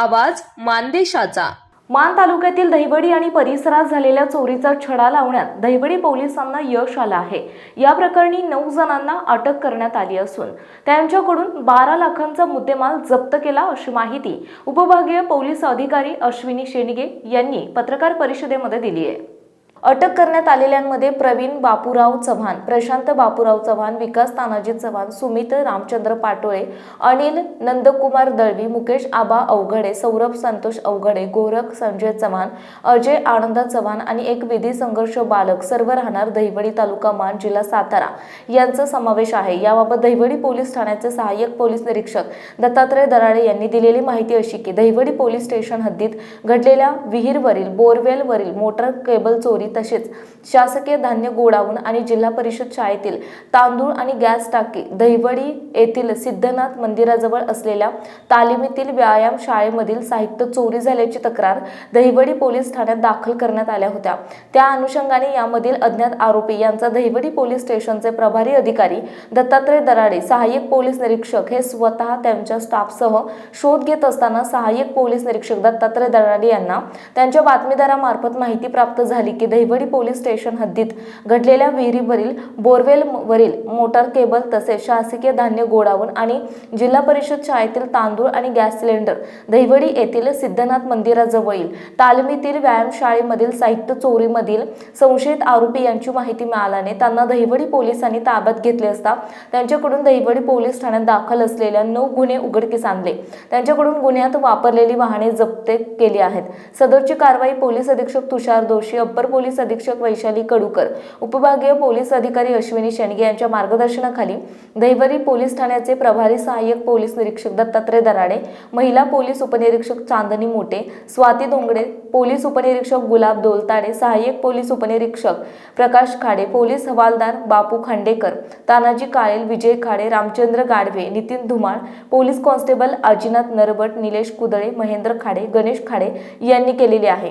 आवाज मानदेशाचा. मान तालुक्यातील दहिवडी आणि परिसरात झालेल्या चोरीचा छडा लावण्यात दहिवडी पोलिसांना यश आलं आहे. या प्रकरणी नऊ जणांना अटक करण्यात आली असून त्यांच्याकडून बारा लाखांचा मुद्देमाल जप्त केला अशी माहिती उपविभागीय पोलीस अधिकारी अश्विनी शेंडगे यांनी पत्रकार परिषदेमध्ये दिली आहे. अटक करण्यात आलेल्यांमध्ये प्रवीण बापूराव चव्हाण प्रशांत बापूराव चव्हाण विकास तानाजी चव्हाण सुमित रामचंद्र पाटोळे अनिल नंदकुमार दळवी मुकेश आबा अवघडे सौरभ संतोष अवघडे गोरख संजय चव्हाण अजय आनंद चव्हाण आणि एक विधी संघर्ष बालक सर्व राहणार दहिवडी तालुका मान जिल्हा सातारा यांचा समावेश आहे. याबाबत दहिवडी पोलीस ठाण्याचे सहाय्यक पोलीस निरीक्षक दत्तात्रय दराडे यांनी दिलेली माहिती अशी की दहिवडी पोलीस स्टेशन हद्दीत घडलेल्या विहीरवरील बोरवेलवरील मोटर केबल चोरी तसेच शासकीय धान्य गोडाऊन आणि जिल्हा परिषद शाळेतील तांदूळ आणि गॅस टाकी दहिवडी येथील सिद्धनाथ मंदिराजवळ असलेल्या तालिमीतील व्यायाम शाळेमधील साहित्य चोरी झाल्याची तक्रार दहिवडी पोलीस ठाण्यात दाखल करण्यात आल्या होत्या. त्या अनुषंगाने यामधील अज्ञात आरोपी यांचा दहिवडी पोलीस स्टेशनचे प्रभारी अधिकारी दत्तात्रय दराडे सहाय्यक पोलीस निरीक्षक हे स्वतः त्यांच्या स्टाफसह शोध घेत असताना सहाय्यक पोलीस निरीक्षक दत्तात्रय दराडे यांना त्यांच्या बातमीदारामार्फत माहिती प्राप्त झाली की दहिवडी पोलीस स्टेशन हद्दीत घडलेल्या विहिरीवरील बोरवेल वरील मोटार केबल तसेच शासकीय धान्य गोडाऊन आणि जिल्हा परिषद शाळेतील तांदूळ आणि गॅस सिलेंडर दहिवडी येथील सिद्धनाथ मंदिराजवळील तालमीतील व्यायामशाळेमधील साहित्य चोरीमधील संशयित आरोपी यांची माहिती मिळाल्याने त्यांना दहिवडी पोलिसांनी ताब्यात घेतले असता त्यांच्याकडून दहिवडी पोलीस ठाण्यात दाखल असलेल्या नऊ गुन्हे उघडकीस आणले. त्यांच्याकडून गुन्ह्यात वापरलेली वाहने जप्त केली आहेत. सदरची कारवाई पोलीस अधीक्षक तुषार दोषी अप्पर पोलीस पोलीस अधीक्षक वैशाली कडूकर उपविभागीय पोलीस अधिकारी अश्विनी शेंडगे यांच्या मार्गदर्शनाखाली दहिवरी पोलीस ठाण्याचे प्रभारी सहाय्यक पोलीस निरीक्षक दत्तात्रय दराडे महिला पोलीस उपनिरीक्षक चांदनी मोटे स्वाती धोंगडे पोलीस उपनिरीक्षक गुलाब दोलताडे सहाय्यक पोलीस उपनिरीक्षक प्रकाश खाडे पोलीस हवालदार बापू खांडेकर तानाजी काळेल विजय खाडे रामचंद्र गाडवे नितीन धुमाळ पोलीस कॉन्स्टेबल अजिनाथ नरबट निलेश कुदळे महेंद्र खाडे गणेश खाडे यांनी केलेली आहे.